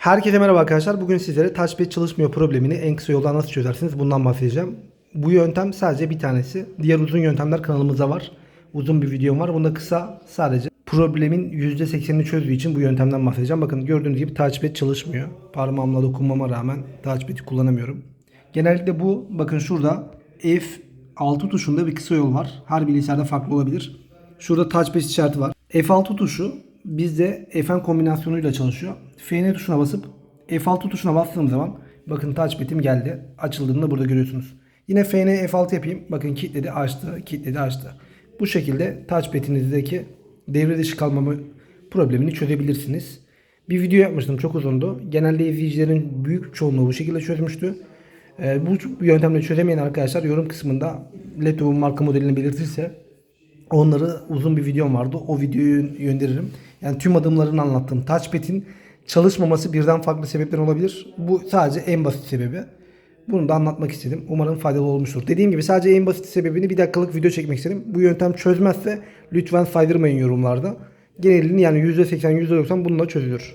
Herkese merhaba arkadaşlar. Bugün sizlere touchpad çalışmıyor problemini en kısa yoldan nasıl çözersiniz bundan bahsedeceğim. Bu yöntem sadece bir tanesi. Diğer uzun yöntemler kanalımızda var. Uzun bir videom var. Bunda kısa sadece problemin %80'ini çözdüğü için bu yöntemden bahsedeceğim. Bakın gördüğünüz gibi touchpad çalışmıyor. Parmağımla dokunmama rağmen touchpad'i kullanamıyorum. Genellikle bu bakın şurada F6 tuşunda bir kısa yol var. Her bilgisayarda farklı olabilir. Şurada touchpad işareti var. F6 tuşu bizde Fn kombinasyonuyla çalışıyor. Fn tuşuna basıp F6 tuşuna bastığım zaman bakın touchpad'im geldi. Açıldığında burada görüyorsunuz. Yine Fn F6 yapayım. Bakın kilitledi açtı, kilitledi açtı. Bu şekilde touchpad'inizdeki devre dışı kalmama problemini çözebilirsiniz. Bir video yapmıştım çok uzundu. Genelde izleyicilerin büyük çoğunluğu bu şekilde çözmüştü. Ee, bu yöntemle çözemeyen arkadaşlar yorum kısmında laptopun marka modelini belirtirse onları uzun bir videom vardı. O videoyu gönderirim. Yani tüm adımlarını anlattım. Touchpad'in çalışmaması birden farklı sebepler olabilir. Bu sadece en basit sebebi. Bunu da anlatmak istedim. Umarım faydalı olmuştur. Dediğim gibi sadece en basit sebebini bir dakikalık video çekmek istedim. Bu yöntem çözmezse lütfen saydırmayın yorumlarda. Genelini yani %80 %90 bununla çözülür.